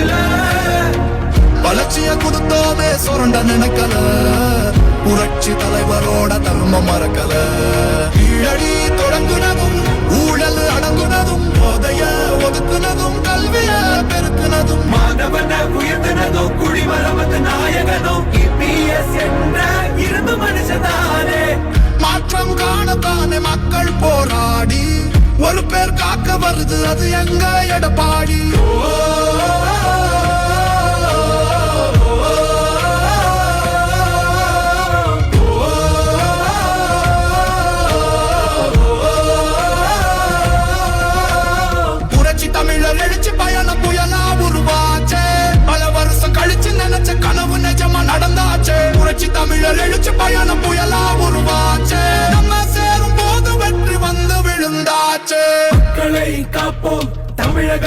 மனசுல வளர்ச்சிய கொடுத்தோமே சுரண்ட நினைக்கல. புரட்சி தலைவரோட தர்மம் மறக்கல. கீழடி தொடங்குனதும் ஊழல் அடங்குனதும் போதைய ஒதுக்குனதும் கல்விய பெருக்குனதும். மாணவன உயர்த்தினதோ குடிமரமத்து நாயகனோ இபிஎஸ் என்ற இருந்து மனுஷதானே. மாற்றம் காணத்தானே மக்கள் போராடி. ஒரு பேர் காக்க வருது அது எங்க எடப்பாடி? புரட்சி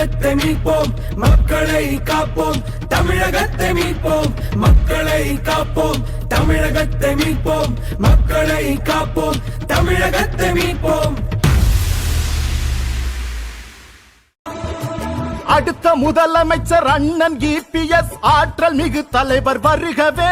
தமிழகத்தை மீட்போம் மக்களை காப்போம் தமிழகத்தை மீட்போம் மக்களை காப்போம் தமிழகத்தை மீட்போம் மக்களை காப்போம் தமிழகத்தை மீட்போம். அடுத்த முதலமைச்சர் அண்ணன் இபிஎஸ் ஆற்றல் மிகு தலைவர் வருகவே.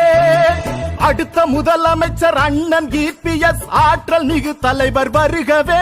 அடுத்த முதலமைச்சர் அண்ணன் இபிஎஸ் ஆற்றல் மிகு தலைவர் வருகவே.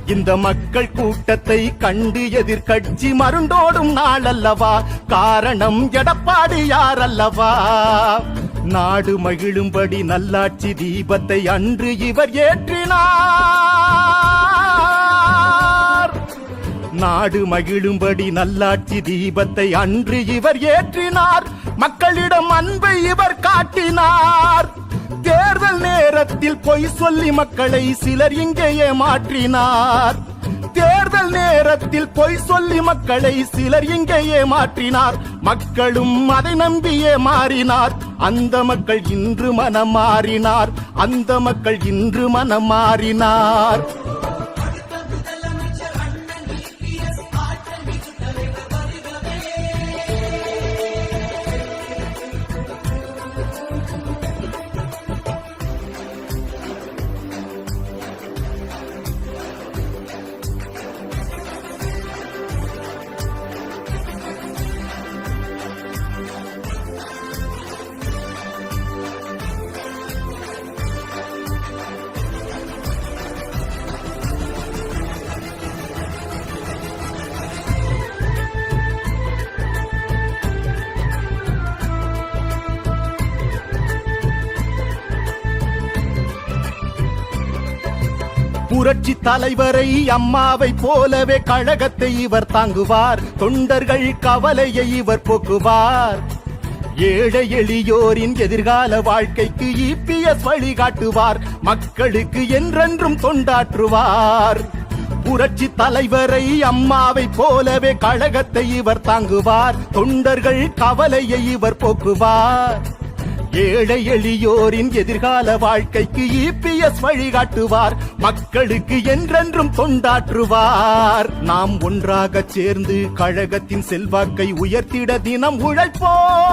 இந்த மக்கள் கூட்டத்தை கண்டு எதிர்கட்சி மருண்டோடும் நாள் அல்லவா காரணம் எடப்பாடி யாரல்லவா நாடு மகிழும்படி நல்லாட்சி தீபத்தை அன்று இவர் ஏற்றினார். நாடு மகிழும்படி நல்லாட்சி தீபத்தை அன்று இவர் ஏற்றினார். மக்களிடம் அன்பை இவர் காட்டினார். தேர்தல் நேரத்தில் பொய் சொல்லி மக்களை சிலர் இங்கேயே மாற்றினார். தேர்தல் நேரத்தில் பொய் சொல்லி மக்களை சிலர் இங்கேயே மாற்றினார். மக்களும் அதை நம்பியே மாறினார். அந்த மக்கள் இன்று மனம் மாறினார் அந்த மக்கள் இன்று மனம் மாறினார் புரட்சி தலைவரை அம்மாவை போலவே கழகத்தை இவர் தாங்குவார். தொண்டர்கள் கவலையை இவர் போக்குவார். ஏழை எளியோரின் எதிர்கால வாழ்க்கைக்கு இபிஎஸ் வழிகாட்டுவார். மக்களுக்கு என்றென்றும் தொண்டாற்றுவார். புரட்சி தலைவரை அம்மாவை போலவே கழகத்தை இவர் தாங்குவார். தொண்டர்கள் கவலையை இவர் போக்குவார். ஏழை எளியோரின் எதிர்கால வாழ்க்கைக்கு இபிஎஸ் வழிகாட்டுவார். மக்களுக்கு என்றென்றும் தொண்டாற்றுவார். நாம் ஒன்றாக சேர்ந்து கழகத்தின் செல்வாக்கை உயர்த்திட தினம் உழைப்போம்.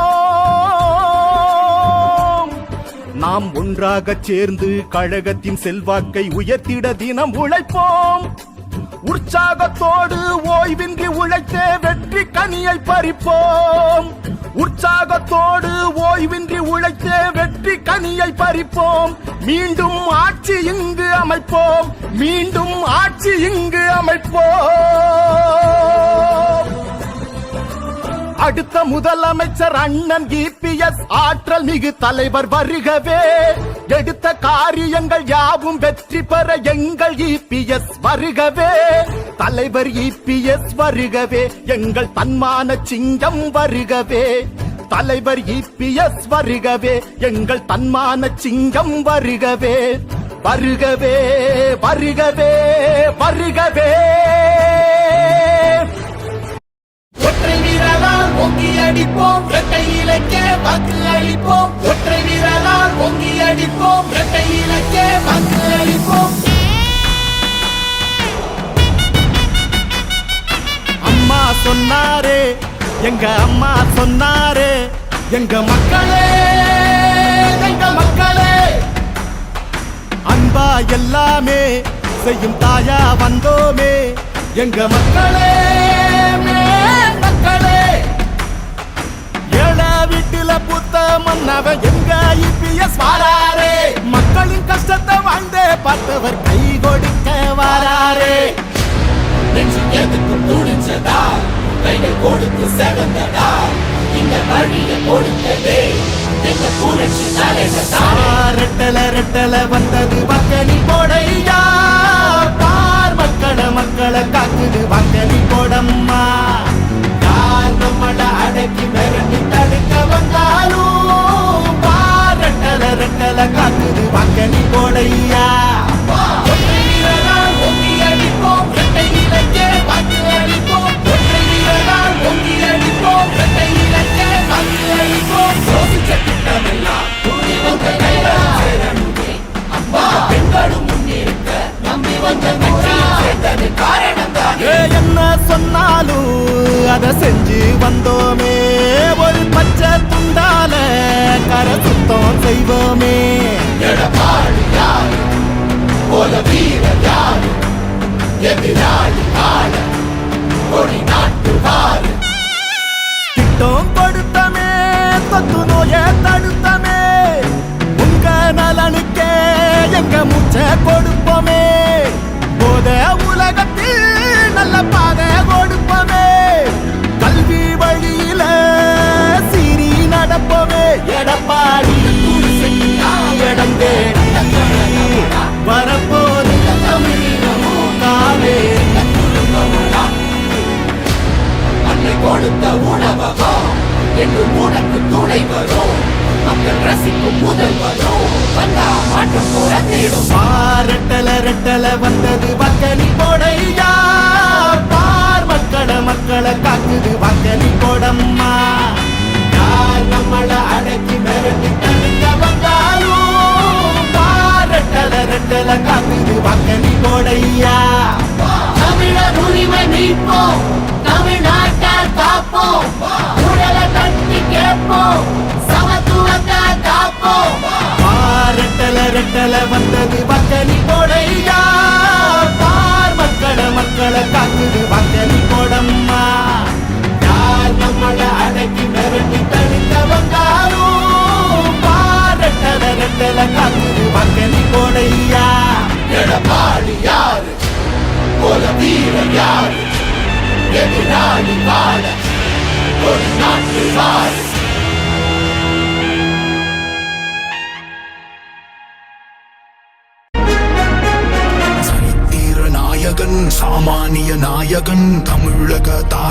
நாம் ஒன்றாக சேர்ந்து கழகத்தின் செல்வாக்கை உயர்த்திட தினம் உழைப்போம். உற்சாகத்தோடு ஓய்வின்றி உழைத்தே வெற்றி கனியை பறிப்போம். உற்சாகத்தோடு ஓய்வின்றி உழைத்தே வெற்றி கனியை பறிப்போம். மீண்டும் ஆட்சி இங்கு அமைப்போம். மீண்டும் ஆட்சி இங்கு அமைப்போம். அடுத்த முதலமைச்சர் அண்ணன் இபிஎஸ் ஆற்றல் மிகு தலைவர் வருகவே. எடுத்த காரியங்கள் யாவும் வெற்றி பெற எங்கள் இபிஎஸ் வருகவே. தலைவர் இபிஎஸ் வருகவே. எங்கள் தன்மான சிங்கம் வருகவே. தலைவர் இபிஎஸ் வருகவே. எங்கள் தன்மான சிங்கம் வருகவே. வருகவே வருகவே வருகவே. ஒற்றை வீரலால் ஓங்கி அடிப்போம். இரட்டை இலக்கே வாக்கு அளிப்போம். ஒற்றை வீரலால் ஓங்கி அடிப்போம். இரட்டை இலக்கே வாக்கு அம்மா சொன்னாரே எங்க அம்மா சொன்னாரே எங்க மக்களே எங்க மக்களே. அன்பா எல்லாமே செய்யும் தாயா வந்தோமே எங்க மக்களே. துணிச்சதா கைகள் கொடுத்து செவந்ததா இந்த வழிய கொடுத்ததே எங்க புரட்சி தலைவதா ரெட்டல வந்தது மக்களி போடையா? பார் மக்கள மக்களை காக்குது மக்களி போடம்மா. யார் நம்மள அடக்கி மிரட்டி தடுக்க வந்தாலும் பார் ரெட்டல ரெட்டல காக்குது மக்களி போடையா? செஞ்சு வந்தோமே ஒரு பச்சை துண்டால கர சுத்தம் செய்வோமே. எடப்பாடி யாரு போல வீரர் யாரு எதிராளி ஆள கொடி நாட்டுவாரு திட்டம் கொடுத்த உணவகம் என்று உனக்கு துணை வரும். மக்கள் ரசிக்கும் முதல் வரும். வந்தா மாற்றம் புறத்திடும். பாரட்டல ரெட்டல வந்தது வக்கலி போடையா? பார் மக்கள மக்களை காக்குது வக்கலி போடம்மா. யார் நம்மள அடக்கி மிரட்டி தடுக்க வந்தாலும் பாரட்டல ரெட்டல காக்குது வக்கலி போடையா? தமிழர் உரிமை மீட்போம். காப்போம் உடலை தட்டி கேட்போம் சமத்துவத்தை காப்போம் பாரட்டல ரெட்டல வந்தது வக்கலி கொடையா? பார் மக்களை மக்களை காக்குது வக்கலி கொடம்மா. யார் நம்மளை அடக்கி மிரட்டி தடுக்க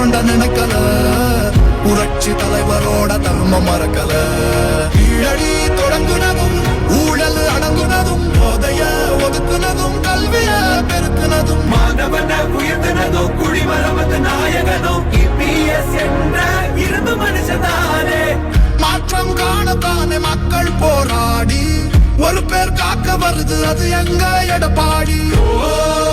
சுரண்ட நினைக்கல. புரட்சி தலைவரோட தர்மம் மறக்கல. கீழடி தொடங்குனதும் ஊழல் அடங்குனதும் போதைய ஒதுக்குனதும் கல்விய பெருக்குனதும். மாணவன உயர்த்தினதோ குடிமரமத்து நாயகனோ இபிஎஸ் என்ற இருந்து மனுஷதானே. மாற்றம் காணத்தானே மக்கள் போராடி. ஒரு பேர் காக்க வருது அது எங்க எடப்பாடி? புரட்சி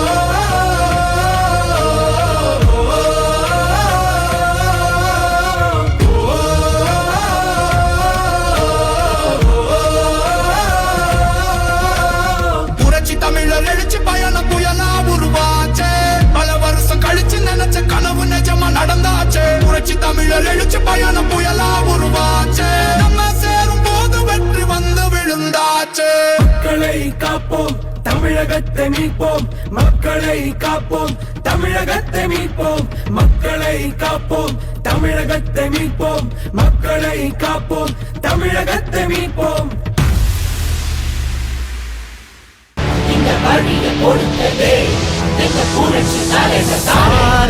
நடந்தாச்சே. புரட்சி தமிழர் எழுச்சி பயணம் புயலா உருவாச்சே. நம்ம சேரும் போது வெற்றி வந்து விழுந்தாச்சே. மக்களை காப்போம் தமிழகத்தை மீட்போம். மக்களை காப்போம் தமிழகத்தை மீட்போம். மக்களை காப்போம் தமிழகத்தை மீட்போம். மக்களை காப்போம் தமிழகத்தை மீட்போம்.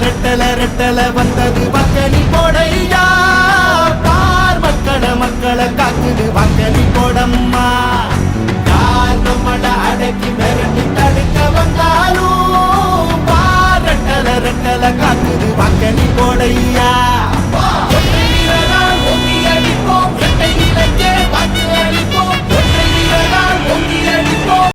ரெட்டல ரெட்டல வந்தது மக்களி போடையா? பார் மக்கள மக்களை காக்குது மக்களி போடம்மா. யார் நம்மள அடக்கி மிரட்டி தடுக்க வந்தாலும் பார் ரெட்டல ரெட்டல காக்குது மக்களி போடையா?